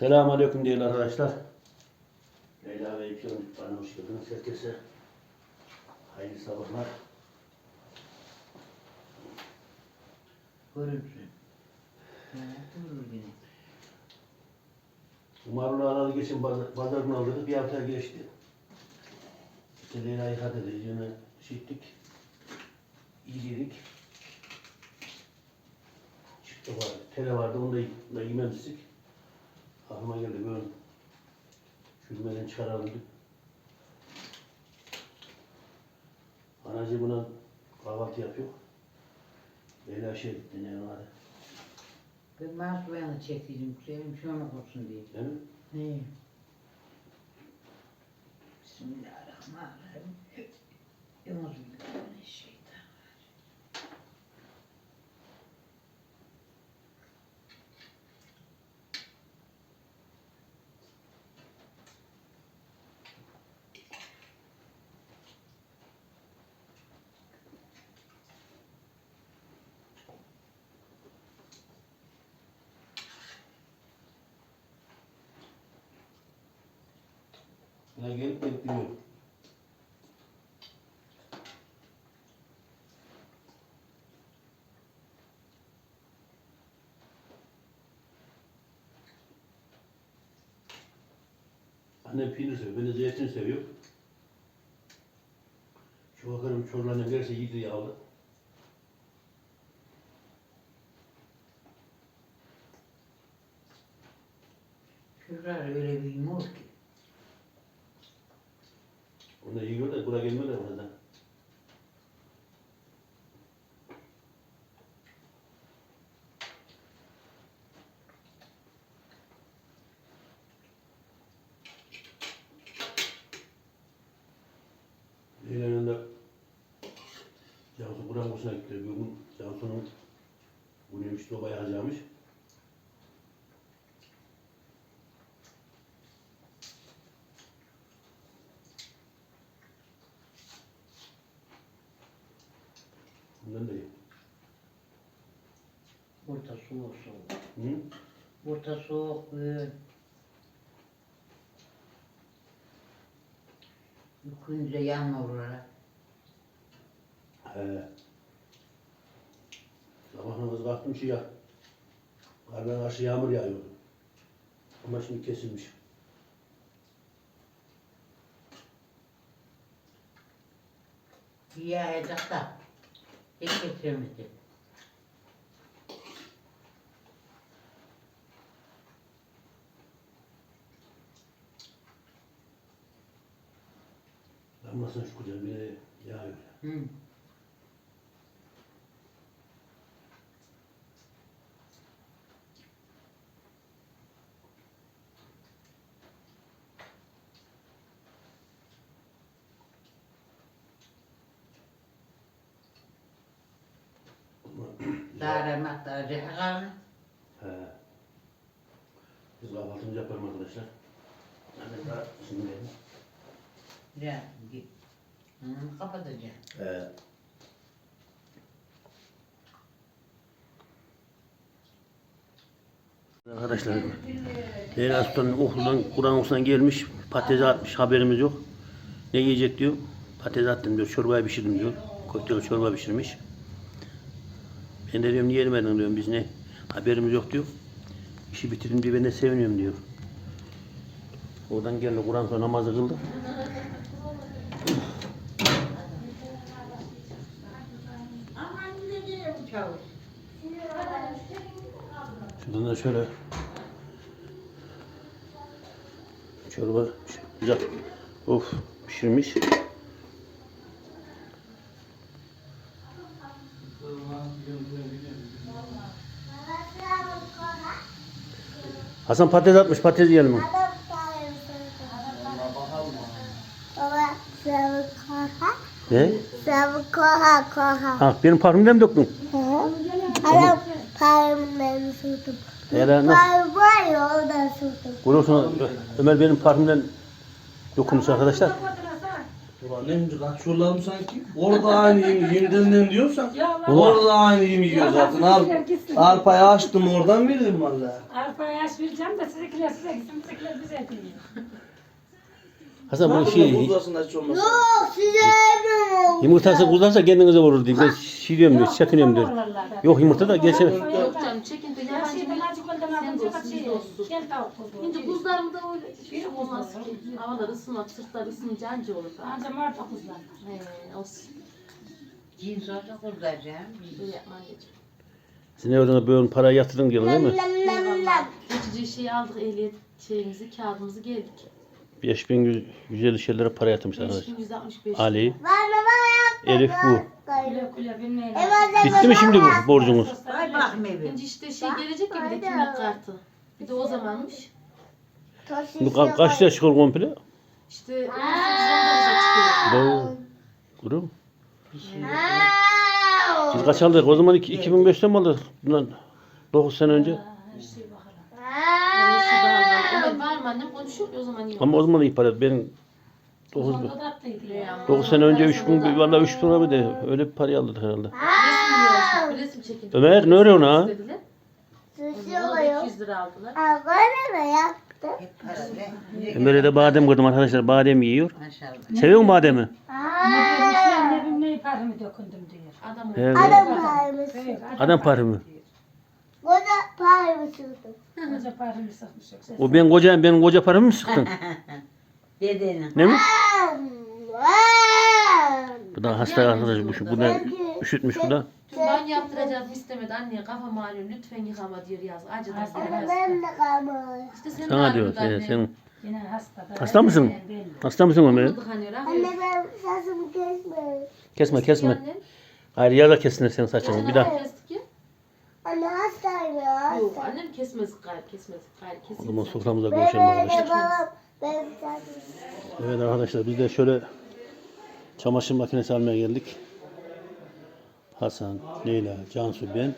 Selamun Aleyküm değerli arkadaşlar. Leyla ve İpşan Mutfağı'na hoş geldiniz. Herkese hayırlı sabahlar. Yine. Umarım aralı geçen pazar, pazar günü aldık. Bir hafta geçti. İşte Leyla'yı hadi de yine şittik. İyiydik. Çıktı var. Tele vardı onu da, da yememiştik. Aklıma geldi böyle. Çürümeden çıkaralım. Anacı buna kahvaltı yapıyor. Leyla şey gitti ne var? Ben Mahsun Bayan'ı çektiydim. Güzelim şunu olsun diye. Değil mi? Ne? Bismillahirrahmanirrahim. Euzubillahimineşşeytanirracim. Buna gelip gidiyor. Annem peynir seviyor, ben de zeytin seviyorum. Şu bakarım çorlarına gelirse yedi yağlı. Şuralar öyle bir yumur ki. Onu da yiyor da buraya gelmiyorlar buradan. Leyla'nın da Kursuna gitti. Bugün Cansu'nun bu neymiş sobayı harcamış. Bundan da iyi. Burada soğuk soğuk. Hı? Burada soğuk böyle. Yükünce yanma buralar. He. Namazı kalktım şey ya. Kardan karşı yağmur yağıyordu. Ama şimdi kesilmiş. Yağacak da. Hiç getirmedi. Damlasına kucağına bir yağıyor. Hı. Ama Dağlamak da acı karnı. He. Biz kahvaltımızı yaparım arkadaşlar. Annem daha şimdi Ya git. Hı, kapatacağım. He. Arkadaşlar Leyla Sultan'ın okuldan Kur'an okusundan gelmiş patates atmış haberimiz yok. Ne yiyecek diyor. Patates attım diyor çorbayı pişirdim diyor. Kokteyl çorba pişirmiş. Ben de diyorum niye yemedin diyorum biz ne haberimiz yok diyor. İşi bitirdim diye ben de seviniyorum diyor. Oradan geldi Kur'an sonra namazı kıldı. Şuradan da şöyle çorba güzel. Of pişirmiş. Hasan patates atmış patates yiyelim mi? Ne? koha koha. Ha benim parfümden mi döktün? Adam parmağını sürdüm. Eğer nasıl? Parmağı var ya o da sürdüm. Görüyorsun Ömer benim parfümden dokunmuş arkadaşlar. Ulan ne önce kaçıyorlar sanki? Orada aynı yemi yeniden diyorsan Ya orada aynı yemi yiyor zaten. Al, arpayı açtım oradan verdim valla. Arpaya yaş vereceğim de sizinkiler size gitsin, sizinkiler bize diyor. Hasan bu şey Buzlasın aç olmasın. Yok size yumurtası kuzarsa kendinize vurur diye. Ben şey diyorum diyor, çekiniyorum diyor. Yok yumurta da geçen Yok canım çok şey, oldu. Şimdi buzlarımda öyle bir şey olmaz ki. Havalar ısınmak, sırtlar ısınınca anca olur. Anca marfa kuzlar. He, olsun. Cins yapma anneciğim. Siz ne oradan böyle para yatırdın diyor değil mi? Geçici şey aldık ehliyet şeyimizi, kağıdımızı geldik. 5150 şeylere para yatırmış arkadaşlar. 5165. Ali. Elif bu. Güle güle bilmeyin. Bitti mi şimdi bu borcunuz? Ay bakma evi. Şimdi işte şey gelecek ya bir de kimlik kartı. Bir de o zamanmış. Bu ka- kaç lira çıkıyor komple? İşte 18-19'a çıkıyor. Bu. Kurum. Biz kaç aldık? O zaman iki- 2005'te mi aldık? Bundan 9 sene önce. Orası bağlı. Ömer var mı annem konuşuyor o zaman iyi Ama o zaman da iyi para. Benim 9, 9 sene önce 3 bin, valla 3 bin lira de öyle bir parayı aldık herhalde. Resim. Ömer ne arıyorsun ha? İstediler. Sushi Ona da oluyor. 200 lira aldılar. Aa, bana ne yaptı? Hep para. Ömer'e de badem koydum arkadaşlar. Badem yiyor. Maşallah. Seviyor musun bademi? Sen ne bileyim ne parımı dökündüm diyor. Adam Evet. Adam parması. Evet, Adam. Bu da parması. Koca parımı sıkmış yok. O ben koca, benim koca paramı mı sıktın? Dedeni. ne mi? Bu da hasta arkadaş bu. şu- Bu da üşütmüş bu da. Ben yaptıracağım istemedi anne kafam ağrıyor lütfen yıkama diyor yaz acıdan Ama ben de kalmalı. İşte sen Sana de diyor. ağrıyordu Sen, Yine hasta. da. hasta mısın? Belli. Hasta mısın Ömer? Anne ben sesimi kesme. Kesme kesme. Hayır ya da kesinler senin saçını. Bir daha. Kestik ya. Anne hastayım ya Yok annem kesmez gayrı kesmez gayrı O kesin. zaman soframıza görüşelim Bebeğim arkadaşlar. Evet arkadaşlar biz de şöyle çamaşır makinesi almaya geldik. Hasan, Leyla, Cansu, ben,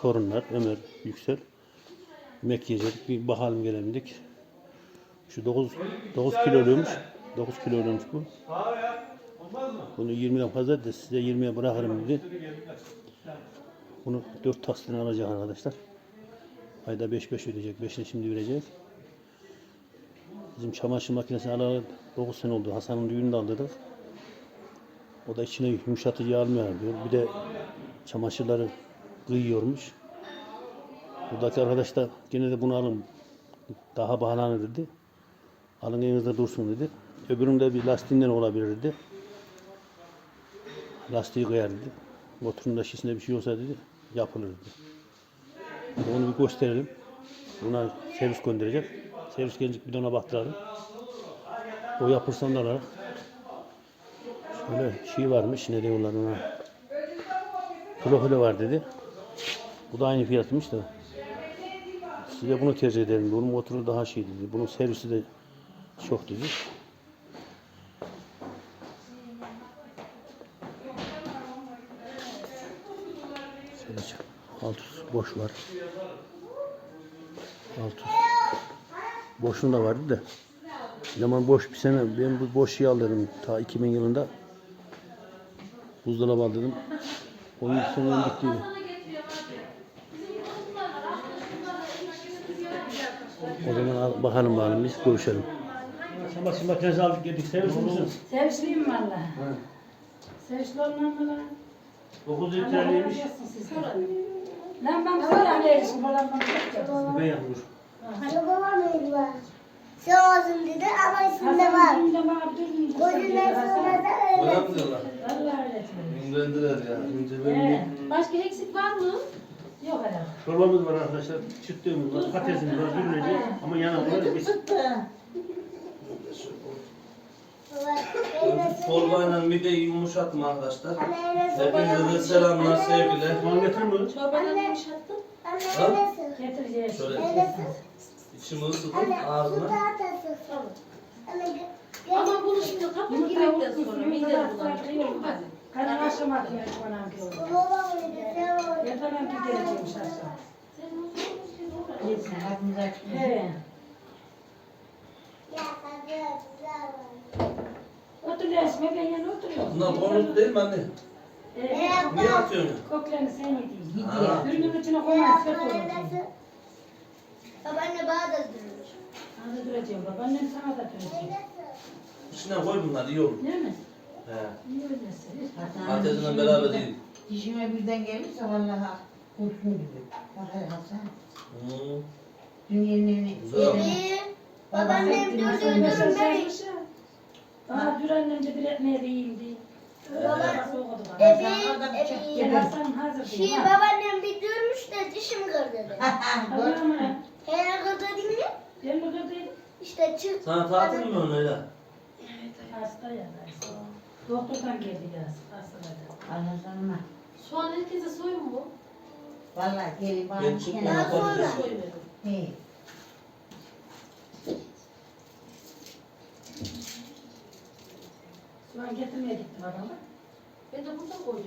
torunlar, Ömer, Yüksel. Yemek yiyecek. Bir bakalım gelelim dedik. Şu 9, 9 kilo oluyormuş. 9 kilo oluyormuş bu. Bunu 20'den fazla da size 20'ye bırakırım dedi. Bunu 4 taksitini alacak arkadaşlar. Ayda 5-5 ödeyecek. 5'ini şimdi verecek. Bizim çamaşır makinesini alalı 9 sene oldu. Hasan'ın düğününde aldırdık. O da içine yumuşatıcı almıyor diyor. Bir de çamaşırları kıyıyormuş. Buradaki arkadaş da gene de bunu alın. Daha pahalanır dedi. Alın elinizde dursun dedi. Öbüründe bir lastiğinden olabilir dedi. Lastiği koyar dedi. Motorun da şişinde bir şey olsa dedi. Yapılır dedi. Dedi, Onu bir gösterelim. Buna servis gönderecek. Servis gelecek bir de ona baktıralım. O yapırsa ondan alarak. Şöyle şey varmış. Ne diyorlar ona? Profili var dedi. Bu da aynı fiyatmış da. Size bunu tercih ederim. Bunun motoru daha şey dedi. Bunun servisi de çok dedi. Şöyle çık. Alt üst boş var. Alt üst. Boşluğun da vardı da. Bir zaman boş bir sene ben bu boş şey aldım ta 2000 yılında. Buzdolabı aldım. 12 sene önce gittiydi. O zaman al- bakalım bakalım biz görüşelim. Çamaşır makinesi aldık geldik. Servis misin? Sevişliyim valla. Sevişli olmam mı lan? 9 litreliymiş. Lan ben kısa ne erişim falan bana çok Ben yapmış. Babam var. Olsun dedi ama içinde var. Bana bir düğün Gözünden sonra da öyle. Öyle mi diyorlar? Vallahi öyle. İmrendiler ya. İnce. Başka eksik var mı? Yok herhalde. Çorbamız var arkadaşlar. Çıttığımız var. Patatesimiz var. Dürüneci. Ama yanımda biz. Torbayla mideyi yumuşatma arkadaşlar. Hepinize de selamlar, sevgiler. Soğan getirmiyor. Çorbadan yumuşattım. Anne Getireceğiz. Şöyle içimi ısıtın Anne ağzına. Ama bunu şimdi yemekten unutmuş, sonra midem. Hadi. Kadın aşağı atıyor bana ki olur. babam dedi. Ya tamam ki geleceğimiş aşağı. Gitsin ağzınızı açmayın. Güzel. Otur resme ben yana oturuyorum. Bunlar konut değil mi anne? Ee, Niye atıyorsun? koklarını sen yediğin. Ha. Ürünün içine koymak olur. Babaanne bana da durmuş. Hadi duracağım babaannem sana da duracak. İçine koy bunlar iyi olur. Değil mi? He. İyi oynasın. Patatesinle beraber değil. Dişime birden gelirse vallahi kurşun gibi. Bak hele Hasan. Hı. Dünyanın Güzel. Benim babaannem durduğu durum benim. yazmış ya. Bana dün annem de bir ekmeğe de yiyeyim diye. Baba. Hasan hazır Şey babaannem bir durmuş da dişim kırdı. Alıyor mu? He kırdı değil mi? Ben mi kırdıydım? İşte çık. Sana tatil mi öyle? Hasta ya. hasta. Doktordan geldi biraz. Hastalardan. Anlasana. Soğan herkese soyun mu? Vallahi gelin bana. Daha sonra. Soy verin. He. Soğan getirmeye gittim adamı. Ben de burada koydum.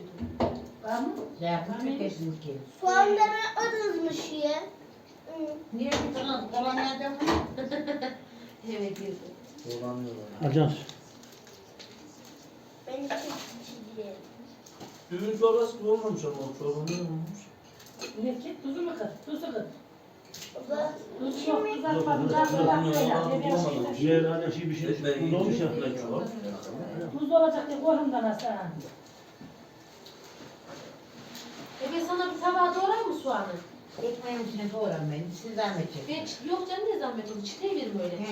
Var mı? Zaten tüketmiş gelin. Soğandan atılmış ya. Hı. Niye bir tane kolonya mı? Evet girdi. Dolanıyorlar. Ajans. Ben çok çiziyorum. Düğün çorbası olmamış ama o çorba ne? Ne ki? Tuzu mu kır? Tuzu kır. Ciğer hani şey bir şey. Ne olmuş ya? Tuz olacak diye korumdan Hasan. E ben sana bir tabağa doğrar mı soğanı? Ekmeğin içine doğram ben. Siz zahmet çekin. Ben ç- yok canım ne zahmet olur. Çiğneyi verim öyle. He.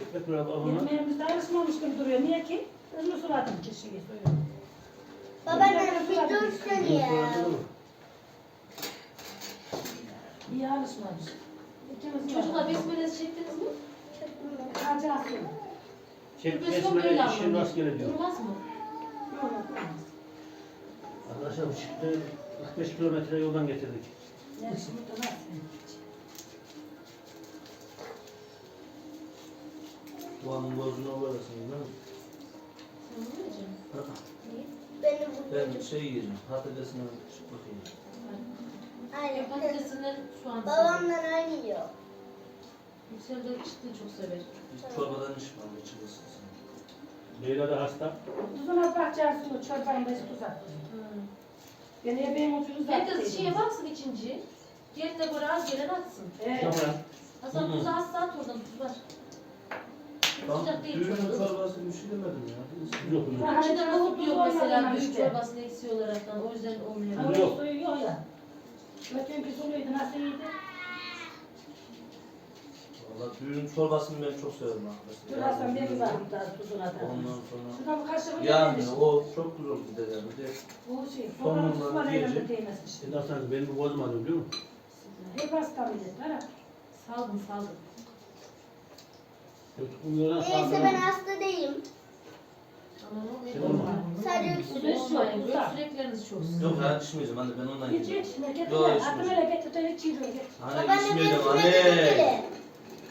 Ekmek biraz alana. Yemeğimiz de alışmamış gibi duruyor. Niye ki? Hızlı suladım kişiyi soyuyorum. Babaannem bir dursun ya. İyi alışmamış. Çocuklar besmelesi çektiniz mi? Hacı asıl. Çek Besmele böyle besmele işin rastgele diyor. Durmaz mı? Yok olmaz. Arkadaşlar bu çıktı 45 kilometre yoldan getirdik. Ne şimdi nasıl? Soğanın gözüne koyarsın değil mi? Sen ne yiyeceksin? Beni Ben şey yiyeceğim. Patatesine bakayım. Aynen. Sever. Babamdan aynı yiyor. Yüksel de çıktı çok sever. Biz çorbadan içmem. İçilirsin sen. Leyla da hasta. Tuzuna bakacaksın o çorbanın bezi tuz at. Ben ebeğin ucunu Herkes şeye baksın ikinci. Yerine göre az gelen atsın. Evet. Şamara. Hasan tuzu az at oradan tuz var. Sıcak değil düğün çorbası. çorbası bir şey demedim ya. Yok yok. Hani İçinde nohut yok mesela büyük çorbasını eksiği olaraktan o yüzden olmuyor. Yok. suyu yok ya. Götünkü suluydu nasıl iyiydi? Valla düğün çorbasını ben çok severim arkadaşlar. Bir bakayım daha tuzuna da. Ondan sonra. Şuradan bir kaşık Yani o çok güzel. Bir de Bu şey, Sonundan soğanın tuzuna yiyecek. elimde değmezmiş. Şimdi Hasan benim bu bozmadı biliyor musun? Hep hasta milletler ha. Saldım saldım. Youtube'un Neyse ben hasta değilim. Ama o Sen ne olma. Sadece olmayın. Öksürekleriniz çok. yok ya içmeyeceğim anne ben ondan Hiç hiç. Ne getir Yok, hiç yok. öyle getir. Öyle çiğ getir. Anne Babaanne içmeyeceğim benim üstüme anne. dedi.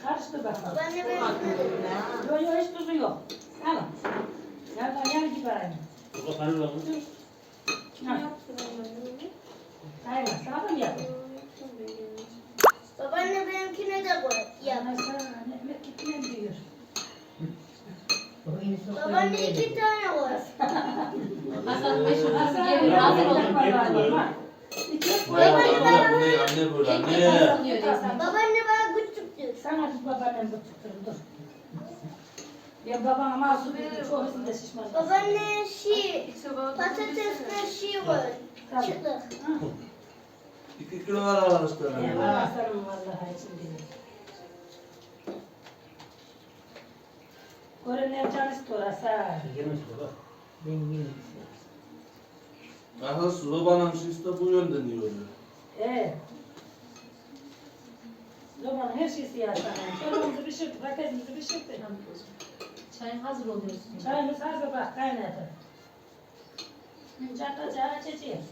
Karıştır bakalım. Babaanne benim üstüme dedi. Yok yok hiç tuzu yok. Al. Yandan yan gibi aynı. O kapanır lan. Kim yaptı onları? Aynen. Sana da mı yapayım? Babaanne benimkine de koy. Yap. Yana sana ekmek gitmem diyor. Babaanne iki tane koy. Hasan meşhur Hasan, gelir? Hazır Hasan, olun. Hasan, İki Bu anne bu ne anne hazırlanıyor. ekmek. Babaanne bana küçük diyor. Sana biz babaannem bu tutturun dur. Ya babana mahsus bir çok hızlı şişman. Babaanne şey, patatesle şey koy. Tamam. Çıtlık. İki kilo var arkadaşlar. Ya bana sarım vallahi şimdi. Görenler can istiyor Hasan. Gelmez baba. Arkadaşlar sobanın şişi de bu yönden iyi oluyor. Evet. Zaman her şey siyah sana. Çorbamızı pişirdik, patatesimizi pişirdik. Çayın hazır oluyorsun. Çayımız hazır bak kaynadı. Çatacağı açacağız.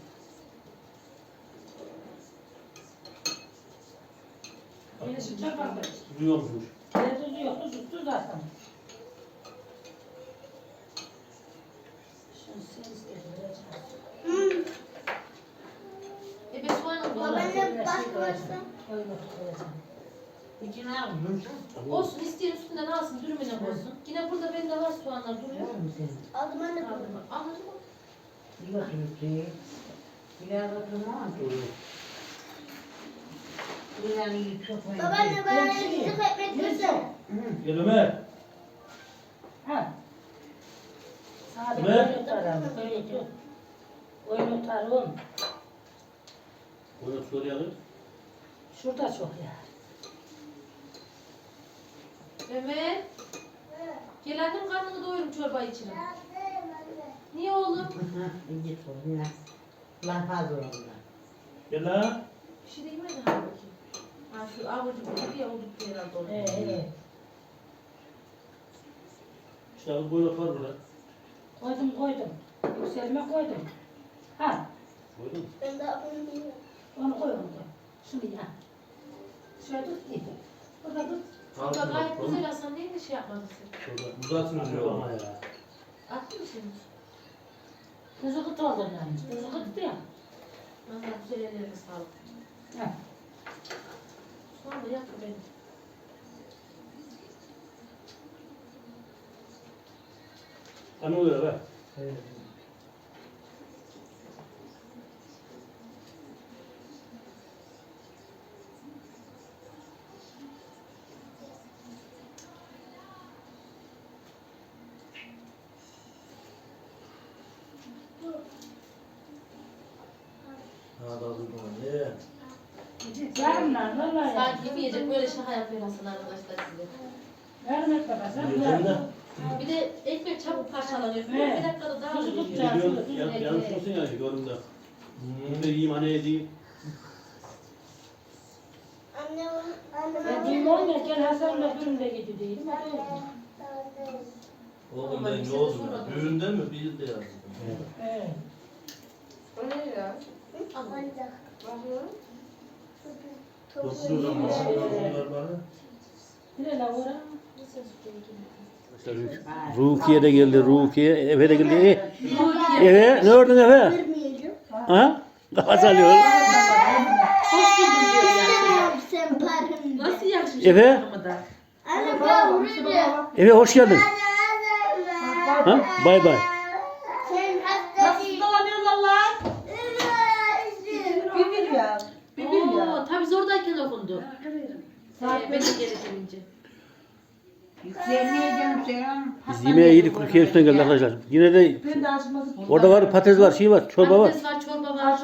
Bir şu çorbamda. Duyuyormuşmuş. Ne tuzu yok, tuzu, tuz atalım. Şunu sen istedin, vereceğim. Hmm. E doğradım. Babaanne bakmazsa. Koyma, koyacağım. İçine almışsın. Olsun isteyen üstünden alsın dürümüne koysun. Yine burada bende var soğanlar duruyor. Aldım anne bunu. Aldım. Anladın mı? Bir bakayım şey. Biraz oturma duruyor. Yani çok önemli. Babaanne bana yiyecek ekmek versene. Gel Ömer. Ha. Sade Ne? böyle tutarım. Böyle tut. Böyle tutarım. Onu soruyor. Şurada çok ya. Ömer. Gel annem karnını doyurum çorba içine. Niye oğlum? Git oğlum lan. Lan fazla oldu. Gel lan. Bir şey değil mi? Hadi bakayım. Ha şu avucu gibi ya olduk herhalde orada. Ee, evet. İşte abi böyle var burada. Koydum koydum. Yükselme koydum. Ha. Koydun mu? Ben daha bilmiyorum. Onu koy onu koy. Şunu ya. Şöyle tut git. Burada tut. Çorba gayet güzel Hasan değil mi şey yapmadın sen? Şurada. Uzatın diyor. Ama ya. Attın mı şimdi? Tuzu kıt oldu yani. Tuzu kıt ya. Allah güzel ellerine sağlık. Ha. Sonra yapma beni. Hani oluyor be? Ha da durma. Ne? Yarımlar vallahi. Sanki yemeyecek böyle şaka yapıyor Hasan arkadaşlar size. Et de. Bir de ekmek çabuk parçalanıyor. Evet. Bir dakikada daha Tuzu tutacağız. Yanlış olsun ya yorumda. Bunu da yiyeyim hani edeyim. Anne onu, anne ya gel Hasan'la dürümde gidiyor değilim. Hadi oğlum. Ben ne oldu? Düğünde mi? Bir de yazdım. Evet. Öyle ya. Oyuncak. Bakıyorum. Toplu zaman. Onlar bana. Dire la ora. Rukiye de geldi. Rukiye. Efe de geldi. E, Efe. Ne gördün Efe? Vermeyeceğim. Ha? Kafa. Hoş diyor sen paramı. Nasıl ben vuracağım. Efe hoş geldin. Ha? Bay bay. Tabii zordayken okundu. Ee, ben de geri gelince. Yükselmeyeceğim sen. Biz yemeğe yedik. Rukiye üstüne geldi arkadaşlar. Yine de orada var patates var şey var çorba var. Patates var, çorba var.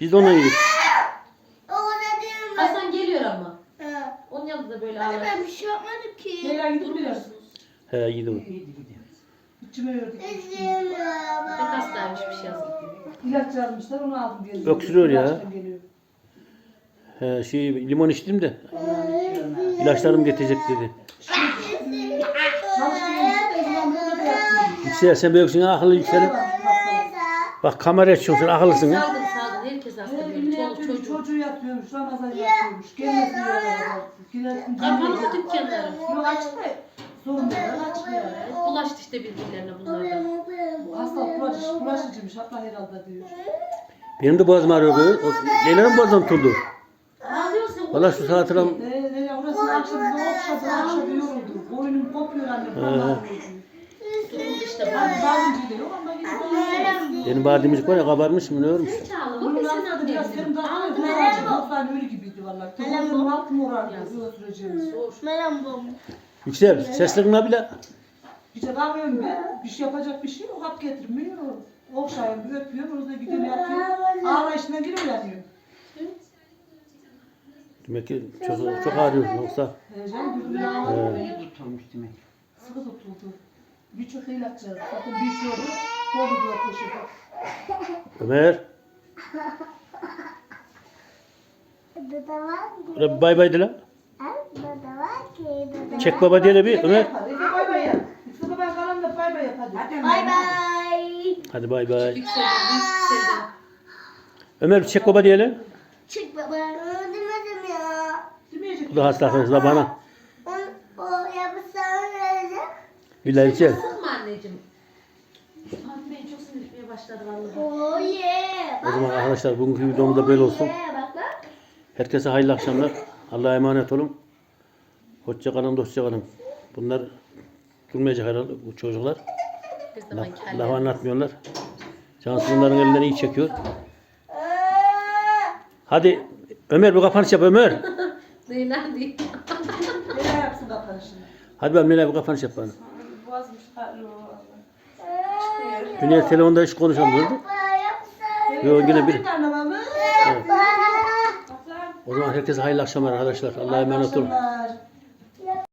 Biz de ondan yedik. Hasan geliyor ama. Onun yanında da böyle ağlar. ben bir şey yapmadım ki. Durmuyorsunuz. He yedim. Üzüm Pek hastaymış bir şey yazık. İlaç yazmışlar onu aldım geliyorum. Öksürüyor ya. Geliyor. He, şey limon içtim de ilaçlarım getirecek dedi. Yüksel sen büyüksün akıllı yüksel. Bak kamera açıyorsun sen akıllısın ha. Salgın salgın herkes hasta böyle. Çoluk çocuk. çocuğu yapıyormuş, Ramazan yapıyormuş. Gelmesin diyorlar. Kapalı mı dükkanları? Yok açık da sorun. Açık yani. Bulaştı işte birbirlerine bunlar da. Bu Hastalık bulaş, bulaşıcıymış. Hatta herhalde diyor. Benim de boğazım ağrıyor. Leyla'nın boğazım tutuldu. Valla şu saat tam Ee, nereye orası akşam bize okşadı, akşam yoruldu. Boynum kopuyor anne. Vallahi. Duruldu işte. Ben ama yine benim var ya kabarmış mı ne bak Bunun altında biraz daha ölü gibiydi vallahi. Süreceğimiz. Bom. Yüksel seslerin bile. İşte bakıyorum ben, bir şey yapacak bir şey yok, hap getirmiyor. Okşayım, öpüyorum, orada gidiyorum yatıyorum. Ağlayışına giriyor yanıyor. Demek ki çok, çok ağrıyor yoksa. Beni tutulmuş demek. Sıkı tutuldu. Birçok ilaç yazdı. Bakın bir şey oldu. Ömer. Bir bay bay de. Çek baba diye bir Ömer. Yapar. Efe bay bay yap. Yusuf'a ben kalan da bay bay yap hadi. Bay bay. Hadi bay bay. Ömer çek baba diyelim. Çık baba. Bu da hasta arkadaşlar bana. O yapısını vereceğim. Billahi Yüksel. Sıkma anneciğim. Fatih Bey çok sinirlenmeye başladı vallahi. Yeah. O zaman arkadaşlar bugünkü videomuz da böyle olsun. Yeah, bak bak. Herkese hayırlı akşamlar. Allah'a emanet olun. Hoşça kalın, dostça kalın. Bunlar durmayacak herhalde bu çocuklar. Bir zaman Laf, anlatmıyorlar. Cansu bunların elinden iyi çekiyor. Hadi Ömer bir kapanış yap Ömer. Lan değil. Ne yapsın kapanışını? Hadi ben Mine bir kapanış yap bana. Boğazım çıkarıyor. Dünya telefonda hiç konuşamıyordu. Yok yine bir. O zaman herkese hayırlı akşamlar arkadaşlar. Allah'a emanet olun.